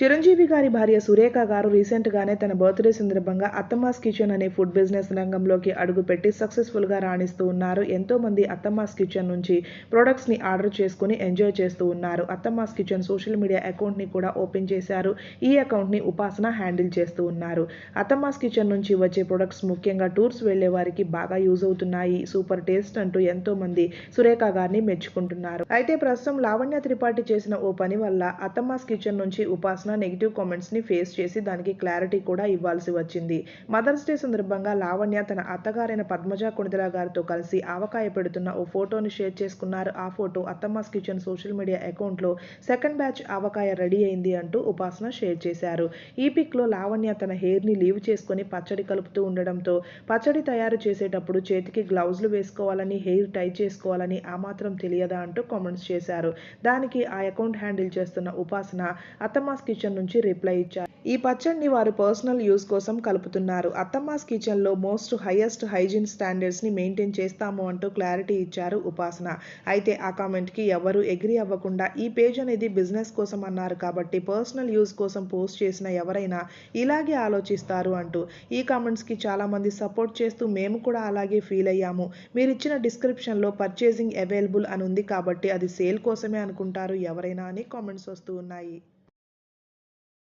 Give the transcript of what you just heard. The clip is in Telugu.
చిరంజీవి గారి భార్య సురేఖ గారు రీసెంట్ గానే తన బర్త్డే సందర్భంగా అత్తమ్మాస్ కిచెన్ అనే ఫుడ్ బిజినెస్ రంగంలోకి అడుగుపెట్టి సక్సెస్ఫుల్గా రాణిస్తూ ఉన్నారు. ఎంతో మంది అత్తమ్మాస్ కిచెన్ నుంచి ప్రొడక్ట్స్ని ఆర్డర్ చేసుకుని ఎంజాయ్ చేస్తూ ఉన్నారు. అత్తమ్మాస్ కిచెన్ సోషల్ మీడియా అకౌంట్ని కూడా ఓపెన్ చేశారు. ఈ అకౌంట్ని ఉపాసన హ్యాండిల్ చేస్తూ ఉన్నారు. అత్తమ్మాస్ కిచెన్ నుంచి వచ్చే ప్రొడక్ట్స్ ముఖ్యంగా టూర్స్ వెళ్ళే వారికి బాగా యూజ్ అవుతున్నాయి. సూపర్ టేస్ట్ అంటూ ఎంతోమంది సురేఖ గారిని మెచ్చుకుంటున్నారు. అయితే ప్రస్తుతం లావణ్య త్రిపాఠి చేసిన ఓ పని వల్ల అత్తమ్మాస్ కిచెన్ నుంచి ఉపాసన నెగిటివ్ కామెంట్స్ని ఫేస్ చేసి దానికి క్లారిటీ కూడా ఇవ్వాల్సి వచ్చింది. మదర్స్ డే సందర్భంగా లావణ్య తన అత్తగారైన పద్మజ కుణిదల గారితో కలిసి ఆవకాయ పెడుతున్న ఓ ఫోటోని షేర్ చేసుకున్నారు. ఆ photo Athamma's kitchen social media అకౌంట్లో సెకండ్ బ్యాచ్ ఆవకాయ రెడీ అయింది అంటూ ఉపాసన షేర్ చేశారు. ఈ పిక్లో లావణ్య తన హెయిర్ని లీవ్ చేసుకొని పచ్చడి కలుపుతూ ఉండడంతో పచ్చడి తయారు చేసేటప్పుడు చేతికి గ్లౌజ్లు వేసుకోవాలని హెయిర్ టై చేసుకోవాలని ఆ మాత్రం తెలియదా అంటూ కామెంట్స్ చేశారు. దానికి ఆ అకౌంట్ హ్యాండిల్ చేస్తున్న ఉపాసన అత్తమాస్ కిచెన్ నుంచి రిప్లై ఇచ్చారు. ఈ పచ్చడిని వారు పర్సనల్ యూస్ కోసం కలుపుతున్నారు. అత్తమ్మాస్ కిచెన్లో మోస్ట్ హైయెస్ట్ హైజీన్ స్టాండర్డ్స్ని మెయింటైన్ చేస్తాము అంటూ క్లారిటీ ఇచ్చారు ఉపాసన. అయితే ఆ కామెంట్కి ఎవరు ఎగ్రీ అవ్వకుండా ఈ పేజ్ అనేది బిజినెస్ కోసం అన్నారు కాబట్టి పర్సనల్ యూస్ కోసం పోస్ట్ చేసిన ఎవరైనా ఇలాగే ఆలోచిస్తారు అంటూ ఈ కామెంట్స్కి చాలా మంది సపోర్ట్ చేస్తూ మేము కూడా అలాగే ఫీల్ అయ్యాము. మీరు ఇచ్చిన డిస్క్రిప్షన్లో పర్చేసింగ్ అవైలబుల్ అని ఉంది కాబట్టి అది సేల్ కోసమే అనుకుంటారు ఎవరైనా అని కామెంట్స్ వస్తూ ఉన్నాయి.